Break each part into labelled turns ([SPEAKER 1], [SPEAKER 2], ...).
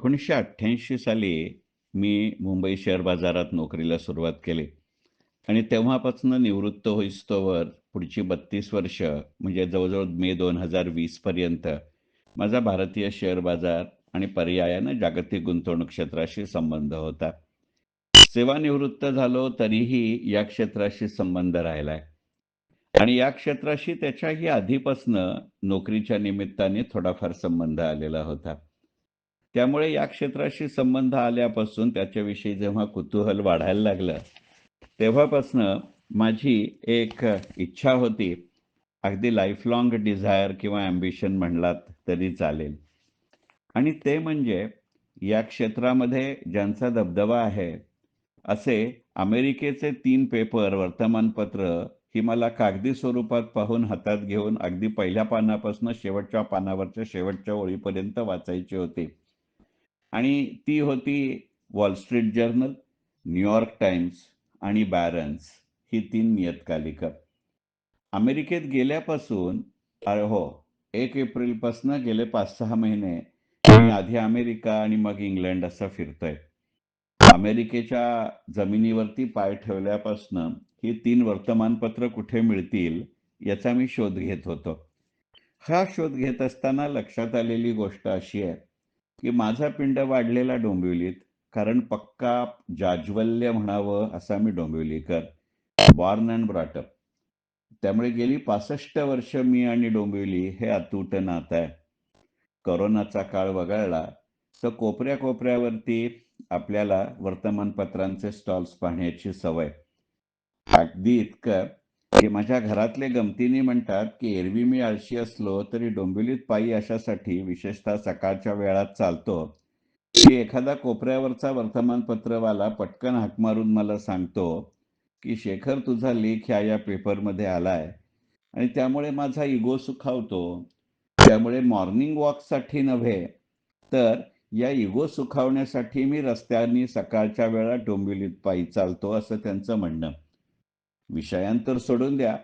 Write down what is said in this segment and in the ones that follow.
[SPEAKER 1] एकोणीसशे अठ्ठ्याऐंशी साली मी मुंबई शेअर बाजारात नोकरीला सुरुवात केली. आणि तेव्हापासून निवृत्त होईस्तोवर पुढची बत्तीस वर्ष म्हणजे जवळजवळ मे दोन हजार वीसपर्यंत माझा भारतीय शेअर बाजार आणि पर्यायानं जागतिक गुंतवणूक क्षेत्राशी संबंध होता. सेवानिवृत्त झालो तरीही या क्षेत्राशी संबंध राहिलाय. आणि या क्षेत्राशी त्याच्याही आधीपासनं नोकरीच्या निमित्ताने थोडाफार संबंध आलेला होता. त्यामुळे या क्षेत्राशी संबंध आल्यापासून त्याच्याविषयी जेव्हा कुतूहल वाढायला लागलं तेव्हापासनं माझी एक इच्छा होती अगदी लाईफलॉंग डिझायर किंवा ॲम्बिशन म्हणलात तरी चालेल. आणि ते म्हणजे या क्षेत्रामध्ये ज्यांचा दबदबा आहे असे अमेरिकेचे तीन पेपर वर्तमानपत्र ही मला कागदी स्वरूपात पाहून हातात घेऊन अगदी पहिल्या पानापासून शेवटच्या पानावरच्या शेवटच्या ओळीपर्यंत वाचायची होती. आणि ती होती Wall Street Journal New York Times आणि बॅरन्स ही तीन नियतकालिका. अमेरिकेत गेल्यापासून अरे हो एक एप्रिलपासनं गेले पाच सहा महिने मी आधी अमेरिका आणि मग इंग्लंड असं फिरतोय. अमेरिकेच्या जमिनीवरती पाय ठेवल्यापासनं ही तीन वर्तमानपत्र कुठे मिळतील याचा मी शोध घेत होतो. हा शोध घेत असताना लक्षात आलेली गोष्ट अशी आहे की माझा पिंड वाढलेला डोंबिवलीत कारण पक्का जाज्वल्य म्हणावं असा मी डोंबिवलीकर बॉर्न अँड ब्रॉटअप त्यामुळे गेली पासष्ट वर्ष मी आणि डोंबिवली हे अतूट नातं आहे. करोनाचा काळ वगळला तर कोपऱ्या कोपऱ्यावरती आपल्याला वर्तमानपत्रांचे स्टॉल्स पाहण्याची सवय. अगदी इतकं की माझ्या घरातले गमतीने म्हणतात की एरवी मी आळशी असलो तरी डोंबिवलीत पायी अशासाठी विशेषतः सकाळच्या वेळात चालतो. की एखादा कोपऱ्यावरचा वर्तमानपत्रवाला पटकन हाक मारून मला सांगतो की शेखर तुझा लेख ह्या या पेपरमध्ये आलाय. आणि त्यामुळे माझा इगो सुखावतो. त्यामुळे मॉर्निंग वॉकसाठी नव्हे तर या इगो सुखावण्यासाठी मी रस्त्यांनी सकाळच्या वेळा डोंबिवलीत पायी चालतो असं त्यांचं म्हणणं. विषयांतर सोडून द्या.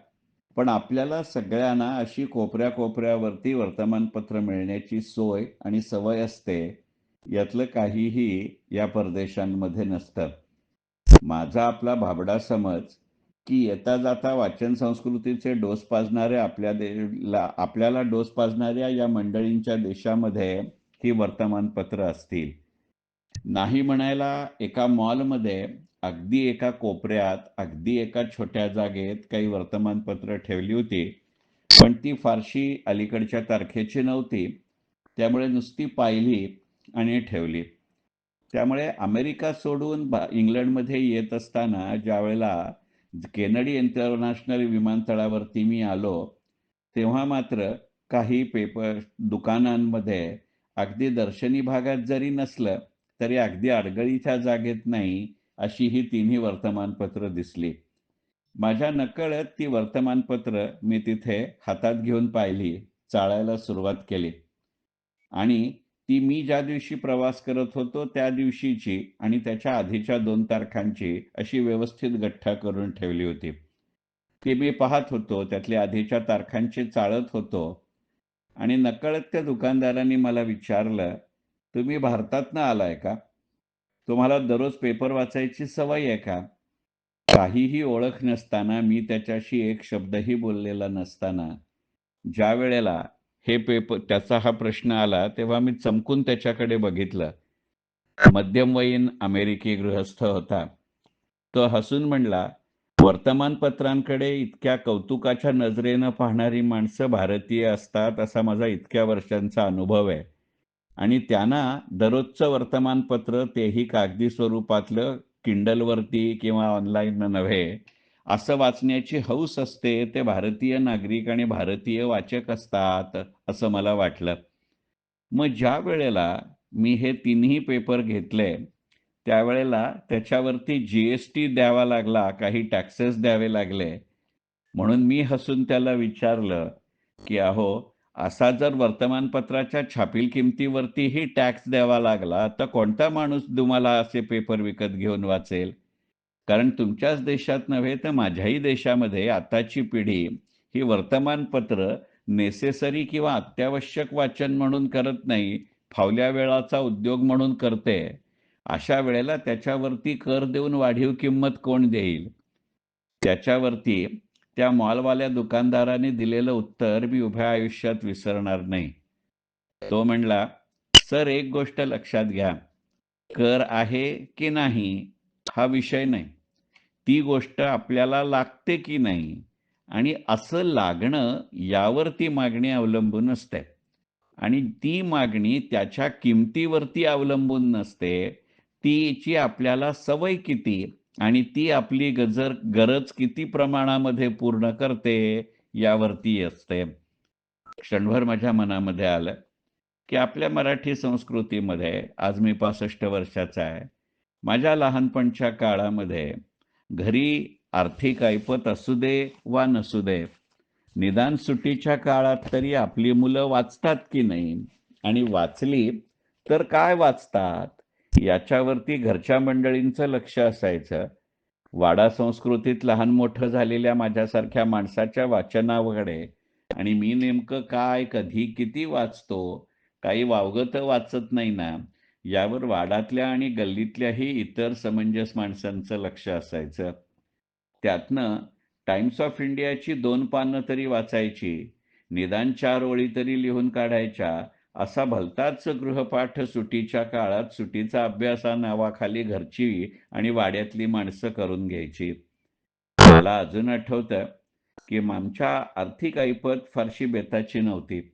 [SPEAKER 1] पण आपल्याला सगळ्यांना अशी कोपऱ्या कोपऱ्यावरती वर्तमानपत्र मिळण्याची सोय आणि सवय असते यातलं काहीही या परदेशांमध्ये नसतं. माझा आपला भाबडा समज की येता जाता वाचन संस्कृतीचे डोस पाजणाऱ्या आपल्या देला आपल्याला डोस पाजणाऱ्या या मंडळींच्या देशामध्ये ही वर्तमानपत्र असतील. नाही म्हणायला एका मॉलमध्ये अगदी एका कोपऱ्यात अगदी एका छोट्या जागेत काही वर्तमानपत्र ठेवली होती पण ती फारशी अलीकडच्या तारखेची नव्हती. त्यामुळे नुसती पाहिली आणि ठेवली. त्यामुळे अमेरिका सोडून इंग्लंडमध्ये येत असताना ज्या वेळेला केनडी इंटरनॅशनल विमानतळावरती मी आलो तेव्हा मात्र काही पेपर दुकानांमध्ये अगदी दर्शनी भागात जरी नसलं तरी अगदी अडगळीच्या जागेत नाही अशी ही तिन्ही वर्तमानपत्र दिसली. माझ्या नकळत ती वर्तमानपत्र मी तिथे हातात घेऊन पाहिली चाळायला सुरुवात केली. आणि ती मी ज्या दिवशी प्रवास करत होतो त्या दिवशीची आणि त्याच्या आधीच्या दोन तारखांची अशी व्यवस्थित गठ्ठा करून ठेवली होती. ती मी पाहत होतो त्यातल्या आधीच्या तारखांची चाळत होतो. आणि नकळत त्या दुकानदारांनी मला विचारलं तुम्ही भारतातनं आलाय का? तुम्हाला दररोज पेपर वाचायची सवय आहे का? काहीही ओळख नसताना मी त्याच्याशी एक शब्दही बोललेला नसताना ज्या वेळेला हे पेपर त्याचा हा प्रश्न आला तेव्हा मी चमकून त्याच्याकडे बघितलं. मध्यमवयीन अमेरिकी गृहस्थ होता. तो हसून म्हणला वर्तमानपत्रांकडे इतक्या कौतुकाच्या नजरेनं पाहणारी माणसं भारतीय असतात असा माझा इतक्या वर्षांचा अनुभव आहे. आणि त्यांना दररोजचं वर्तमानपत्र तेही कागदी स्वरूपातलं किंडलवरती किंवा ऑनलाईन नव्हे असं वाचण्याची हौस असते. ते भारतीय नागरिक आणि भारतीय वाचक असतात असं मला वाटलं. मग ज्या वेळेला मी हे तिन्ही पेपर घेतले त्यावेळेला त्याच्यावरती जी एस टी द्यावा लागला काही टॅक्सेस द्यावे लागले. म्हणून मी हसून त्याला विचारलं की अहो असा जर वर्तमानपत्राच्या छापील किमतीवरतीही टॅक्स द्यावा लागला तर कोणता माणूस तुम्हाला असे पेपर विकत घेऊन वाचेल? कारण तुमच्याच देशात नव्हे तर माझ्याही देशामध्ये आताची पिढी ही वर्तमानपत्र नेसेसरी किंवा अत्यावश्यक वाचन म्हणून करत नाही फावल्या वेळाचा उद्योग म्हणून करते. अशा वेळेला त्याच्यावरती कर देऊन वाढीव किंमत कोण देईल? त्याच्यावरती त्या मॉलवाल्या दुकानदाराने दिलेलं उत्तर मी उभ्या आयुष्यात विसरणार नाही. तो म्हणला सर एक गोष्ट लक्षात घ्या. कर आहे की नाही हा विषय नाही. ती गोष्ट आपल्याला लागते की नाही आणि असं लागणं यावर ती मागणी अवलंबून असते. आणि ती मागणी त्याच्या किमतीवरती अवलंबून नसते. तीची आपल्याला सवय किती आणि ती आपली गजर गरज किती प्रमाणामध्ये पूर्ण करते यावरती असते. क्षणभर माझ्या मनामध्ये आलं की आपल्या मराठी संस्कृतीमध्ये आज मी पासष्ट वर्षाचा आहे माझ्या लहानपणच्या काळामध्ये घरी आर्थिक ऐपत असू दे वा नसू दे निदान सुट्टीच्या काळात तरी आपली मुलं वाचतात की नाही? आणि वाचली तर काय वाचतात? याच्यावरती घरच्या मंडळींचं लक्ष असायचं. वाडा संस्कृतीत लहान मोठं झालेल्या माझ्यासारख्या माणसाच्या वाचनाकडे आणि मी नेमकं काय कधी किती वाचतो काही वावगत तर वाचत नाही ना यावर वाडातल्या आणि गल्लीतल्याही इतर समंजस माणसांचं लक्ष असायचं. त्यातनं टाइम्स ऑफ इंडियाची दोन पानं तरी वाचायची निदान चार ओळी तरी लिहून काढायच्या असा भलताच गृहपाठ सुटीच्या काळात सुटीचा अभ्यासा नावाखाली घरची आणि वाड्यातली माणसं करून घ्यायची. मला अजून आठवतं की आमच्या आर्थिक ऐपत फारशी बेताची नव्हती.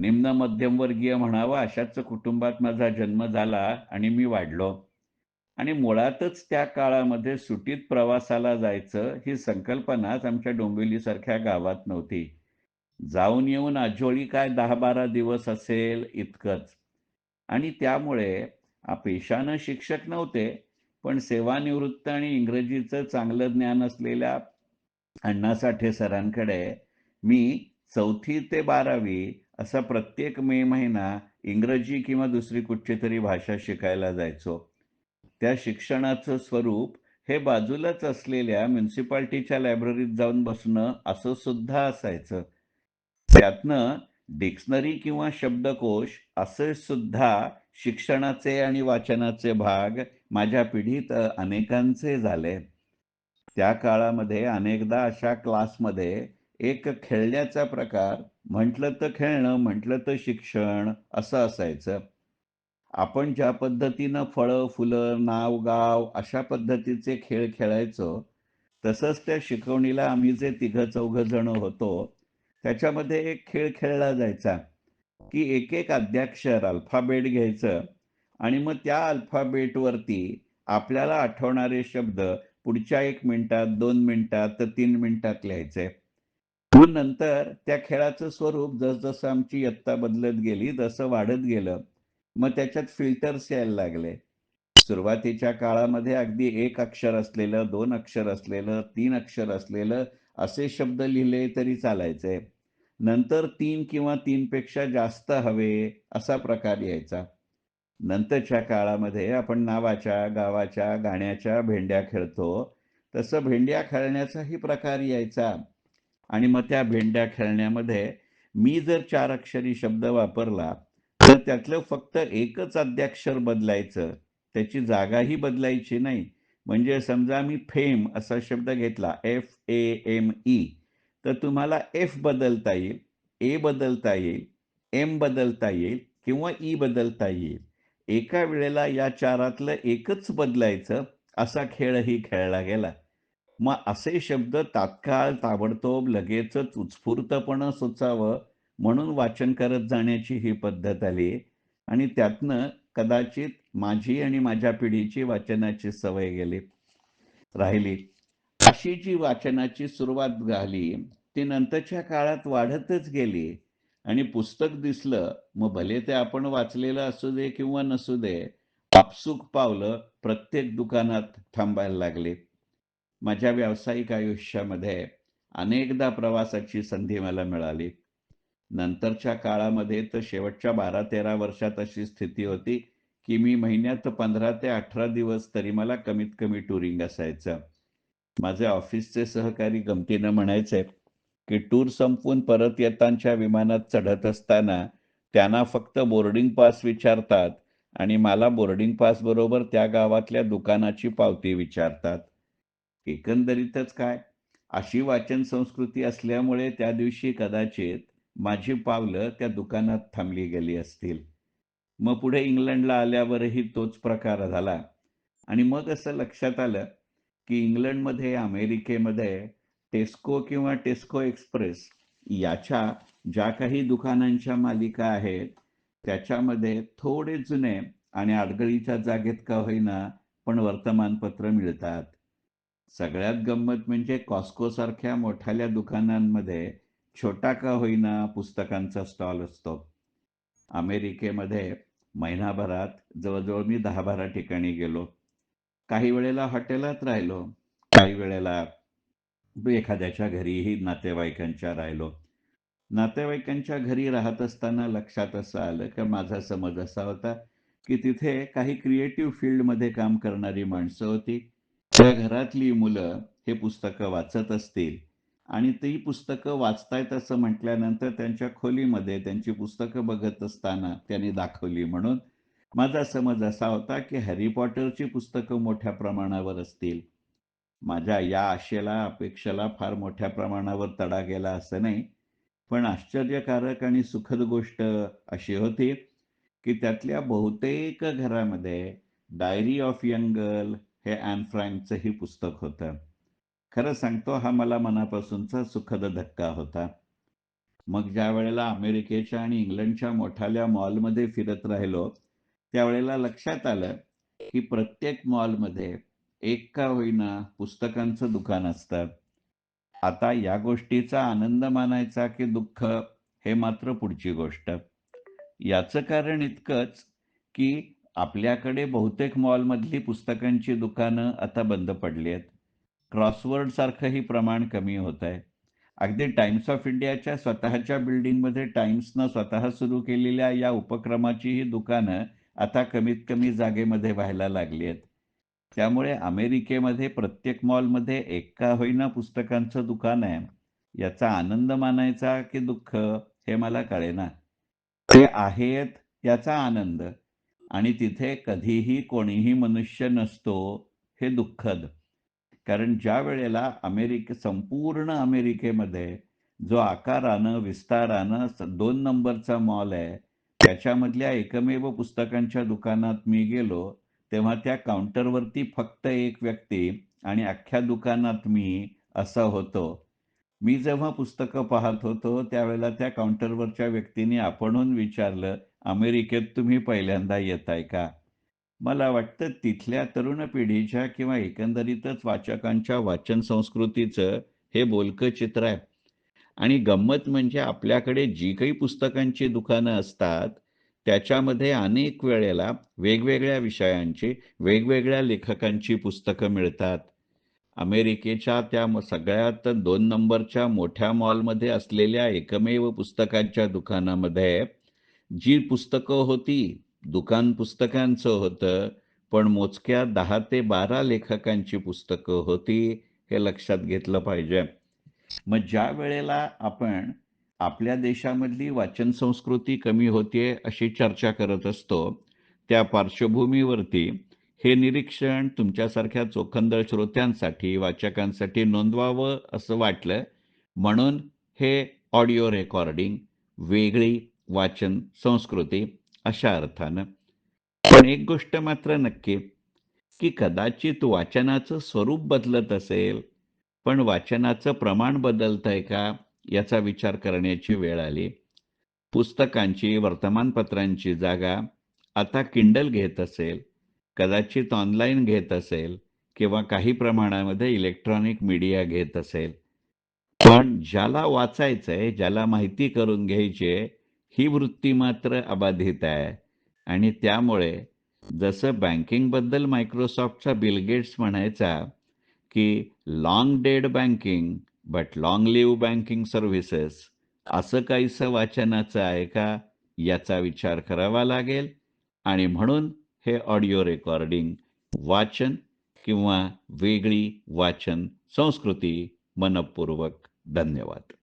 [SPEAKER 1] निम्न मध्यमवर्गीय म्हणावा अशाच कुटुंबात माझा जन्म झाला आणि मी वाढलो. आणि मुळातच त्या काळामध्ये सुटीत प्रवासाला जायचं ही संकल्पनाच आमच्या डोंबिवलीसारख्या गावात नव्हती. जाऊन येऊन आजोळी काय दहा बारा दिवस असेल इतकंच. आणि त्यामुळे पेशानं शिक्षक नव्हते पण सेवानिवृत्त आणि इंग्रजीचं चांगलं ज्ञान असलेल्या अण्णा साठे सरांकडे मी चौथी ते बारावी असा प्रत्येक मे महिना इंग्रजी किंवा दुसरी कुठची तरी भाषा शिकायला जायचो. त्या शिक्षणाचं स्वरूप हे बाजूलाच असलेल्या म्युन्सिपाल्टीच्या लायब्ररीत जाऊन बसणं असं सुद्धा असायचं. त्यातनं डिक्शनरी किंवा शब्दकोश असे सुद्धा शिक्षणाचे आणि वाचनाचे भाग माझ्या पिढीत अनेकांचे झाले. त्या काळामध्ये अनेकदा अशा क्लासमध्ये एक खेळण्याचा प्रकार म्हटलं तर खेळणं म्हटलं तर शिक्षण असं असायचं. आपण ज्या पद्धतीनं फळं फुलं नाव गाव अशा पद्धतीचे खेळ खेळायचो तसंच त्या शिकवणीला आम्ही जे तिघं चौघ जण होतो त्याच्यामध्ये एक खेळ खेळला जायचा की एक एक अध्याक्षर अल्फाबेट घ्यायचं आणि मग त्या अल्फाबेटवरती आपल्याला आठवणारे शब्द पुढच्या एक मिनिटात दोन मिनिटात तर तीन मिनिटात लिहायचे. मग नंतर त्या खेळाचं स्वरूप जसजसं आमची इयत्ता बदलत गेली तसं वाढत गेलं. मग त्याच्यात फिल्टर्स यायला लागले. सुरुवातीच्या काळामध्ये अगदी एक अक्षर असलेलं दोन अक्षर असलेलं तीन अक्षर असलेलं असे शब्द लिहिले तरी चालायचे. नंतर तीन किंवा तीनपेक्षा जास्त हवे असा प्रकार यायचा. नंतरच्या काळामध्ये आपण नावाच्या गावाच्या गाण्याच्या भेंड्या खेळतो. तसं भेंड्या खेळण्याचाही प्रकार यायचा. आणि मग त्या भेंड्या खेळण्यामध्ये मी जर चार अक्षरी शब्द वापरला तर त्यातलं फक्त एकच अध्याक्षर बदलायचं. त्याची जागाही बदलायची नाही. म्हणजे समजा मी फेम असा शब्द घेतला एफ ए एम ई तर तुम्हाला एफ बदलता येईल ए बदलता येईल एम बदलता येईल किंवा ई बदलता येईल. एका वेळेला या चारातलं एकच बदलायचं असा खेळही खेळला गेला. मग असे शब्द तात्काळ ताबडतोब लगेचच उत्स्फूर्तपणं सुचावं म्हणून वाचन करत जाण्याची ही पद्धत आली आणि त्यातनं कदाचित माझी आणि माझ्या पिढीची वाचनाची सवय गेली राहिली. अशी जी वाचनाची सुरुवात झाली. ती नंतरच्या काळात वाढतच गेली. आणि पुस्तक दिसलं मग भले ते आपण वाचलेलं असू दे किंवा नसू दे आपसुक पावलं प्रत्येक दुकानात थांबायला लागले. माझ्या व्यावसायिक आयुष्यामध्ये अनेकदा प्रवासाची संधी मला मिळाली. नंतरच्या काळामध्ये तर शेवटच्या बारा तेरा वर्षात अशी स्थिती होती की मी महिन्यात पंधरा ते अठरा दिवस तरी मला कमीत कमी टुरिंग असायचं. माझे ऑफिसचे सहकारी गमतीनं म्हणायचे की टूर संपवून परत येतांच्या विमानात चढत असताना त्यांना फक्त बोर्डिंग पास विचारतात आणि मला बोर्डिंग पास बरोबर त्या गावातल्या दुकानाची पावती विचारतात. एकंदरीतच काय? अशी वाचन संस्कृती असल्यामुळे त्या दिवशी कदाचित माझी पावलं त्या दुकानात थांबली गेली असतील. मग पुढे इंग्लंडला आल्यावरही तोच प्रकार झाला. आणि मग असं लक्षात आलं की इंग्लंडमध्ये अमेरिकेमध्ये टेस्को किंवा टेस्को एक्सप्रेस याच्या ज्या काही दुकानांच्या मालिका आहेत त्याच्यामध्ये थोडे जुने आणि आडगळीच्या जागेत का होईना पण वर्तमानपत्र मिळतात. सगळ्यात गंमत म्हणजे कॉस्को सारख्या मोठ्याल्या दुकानांमध्ये छोटा का होईना पुस्तकांचा स्टॉल असतो. अमेरिकेमध्ये महिनाभरात जवळजवळ मी दहा बारा ठिकाणी गेलो. काही वेळेला हॉटेलात राहिलो काही वेळेला एखाद्याच्या घरीही नातेवाईकांच्या राहिलो. नातेवाईकांच्या घरी राहत असताना लक्षात असं आलं की माझा समज असा होता की तिथे काही क्रिएटिव्ह फील्डमध्ये काम करणारी माणसं होती. त्या घरातली मुलं हे पुस्तकं वाचत असतील आणि ती पुस्तकं वाचतायत असं म्हटल्यानंतर त्यांच्या खोलीमध्ये त्यांची पुस्तकं बघत असताना त्यांनी दाखवली म्हणून माझा समज असा होता की हॅरी पॉटरची पुस्तकं मोठ्या प्रमाणावर असतील. माझ्या या आशेला अपेक्षेला फार मोठ्या प्रमाणावर तडा गेला असं नाही. पण आश्चर्यकारक आणि सुखद गोष्ट अशी होती की त्यातल्या बहुतेक घरामध्ये डायरी ऑफ यंग गर्ल हे ॲन फ्रँकचंही पुस्तक होतं. खरं सांगतो हा मला मनापासूनचा सुखद धक्का होता. मग ज्या वेळेला अमेरिकेच्या आणि इंग्लंडच्या मोठाल्या मॉलमध्ये फिरत राहिलो त्यावेळेला लक्षात आलं की प्रत्येक मॉलमध्ये एक का होईना पुस्तकांचं दुकान असतं आता या गोष्टीचा आनंद मानायचा की दुःख हे मात्र पुढची गोष्ट. याचं कारण इतकंच की आपल्याकडे बहुतेक मॉलमधली पुस्तकांची दुकानं आता बंद पडली आहेत. क्रॉसवर्ड सारखंही प्रमाण कमी होत आहे. अगदी टाइम्स ऑफ इंडियाच्या स्वतःच्या बिल्डिंगमध्ये टाइम्सनं स्वतः सुरू केलेल्या या उपक्रमाची ही दुकानं आता कमीत कमी जागेमध्ये व्हायला लागली आहेत. त्यामुळे अमेरिकेमध्ये प्रत्येक मॉलमध्ये एक का होईना पुस्तकांचं दुकान आहे. याचा आनंद मानायचा की दुःख हे मला कळेना. ते आहेत याचा आनंद. आणि तिथे कधीही कोणीही मनुष्य नसतो हे दुःखद. कारण ज्या वेळेला अमेरिके संपूर्ण अमेरिकेमध्ये जो आकारानं विस्तारानं दोन नंबरचा मॉल आहे त्याच्यामधल्या एकमेव पुस्तकांच्या दुकानात मी गेलो तेव्हा त्या काउंटरवरती फक्त एक व्यक्ती आणि अख्ख्या दुकानात मी असं होतो. मी जेव्हा पुस्तकं पाहत होतो त्यावेळेला त्या काउंटरवरच्या व्यक्तीने आपणहून विचारलं अमेरिकेत तुम्ही पहिल्यांदा येत आहे का? मला वाटतं तिथल्या तरुण पिढीच्या किंवा एकंदरीतच वाचकांच्या वाचन संस्कृतीचं हे बोलकं चित्र आहे. आणि गंमत म्हणजे आपल्याकडे जी काही पुस्तकांची दुकानं असतात त्याच्यामध्ये अनेक वेळेला वेगवेगळ्या विषयांची वेगवेगळ्या लेखकांची पुस्तकं मिळतात. अमेरिकेच्या त्या सगळ्यात दोन नंबरच्या मोठ्या मॉलमध्ये असलेल्या एकमेव पुस्तकांच्या दुकानामध्ये जी पुस्तकं होती दुकान पुस्तकांचं होतं पण मोजक्या दहा ते बारा लेखकांची पुस्तकं होती हे लक्षात घेतलं पाहिजे. मग ज्या वेळेला आपण आपल्या देशामधली वाचन संस्कृती कमी होते अशी चर्चा करत असतो त्या पार्श्वभूमीवरती हे निरीक्षण तुमच्यासारख्या चोखंदळ श्रोत्यांसाठी वाचकांसाठी नोंदवावं असं वाटलं म्हणून हे ऑडिओ रेकॉर्डिंग वेगळी वाचन संस्कृती अशा अर्थानं. पण एक गोष्ट मात्र नक्की की कदाचित वाचनाचं स्वरूप बदलत असेल पण वाचनाचं प्रमाण बदलत आहे का याचा विचार करण्याची वेळ आली. पुस्तकांची वर्तमानपत्रांची जागा आता किंडल घेत असेल कदाचित ऑनलाईन घेत असेल किंवा काही प्रमाणामध्ये इलेक्ट्रॉनिक मीडिया घेत असेल. पण ज्याला वाचायचं आहे ज्याला माहिती करून घ्यायची आहे ही वृत्ती मात्र अबाधित आहे. आणि त्यामुळे जसं बँकिंगबद्दल मायक्रोसॉफ्टचा बिल गेट्स म्हणायचा की long dead banking but long live banking services असं काहीसं वाचनाचं आहे का? याचा विचार करावा लागेल. आणि म्हणून हे ऑडिओ रेकॉर्डिंग वाचन किंवा वेगळी वाचन संस्कृती मनपूर्वक धन्यवाद.